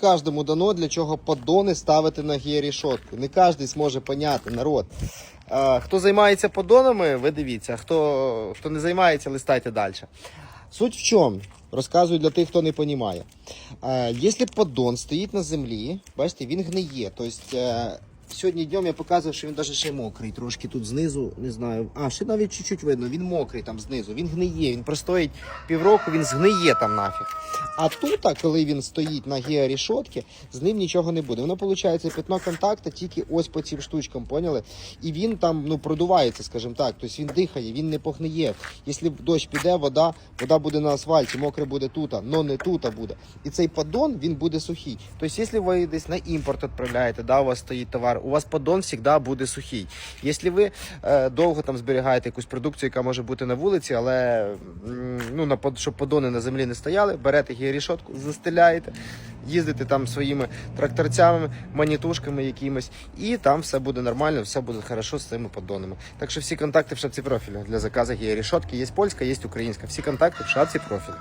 Кожному дано для чого поддони ставити на гієрішотку. Не кожен зможе поняти народ. Е, Хто займається поддонами, ви дивіться. Хто, хто не займається, листайте далі. Суть в чому? Розказую для тих, хто не розуміє. Е, Якщо поддон стоїть на землі, бачите, він гниє. Тобто, е, сьогодні днем я показував, що він навіть ще мокрий. Трошки тут знизу, не знаю. А, ще навіть чуть-чуть видно, він мокрий там знизу. Він гниє, він простоїть півроку, він згниє там нафіг. А тут, коли він стоїть на георішотці, з ним нічого не буде. Воно виходить пятно контакту тільки ось по цим штучкам, поняли? І він там ну продувається, скажімо так. Тобто він дихає, він не погниє. Якщо дощ піде, вода, вода буде на асфальті, мокре буде тут, але не тут буде. І цей поддон він буде сухий. Тобто, якщо ви десь на імпорт відправляєте, да, у вас стоїть товар, у вас поддон завжди буде сухий. Якщо ви е, довго там зберігаєте якусь продукцію, яка може бути на вулиці, але ну, на, щоб поддони на землі не стояли, берете георішотку, застеляєте, їздите там своїми тракторцями, манітушками якимось, і там все буде нормально, все буде хорошо з цими поддонами. Так що всі контакти в шапці профілю для заказу георішотки. Є польська, є українська. Всі контакти в шапці профілю.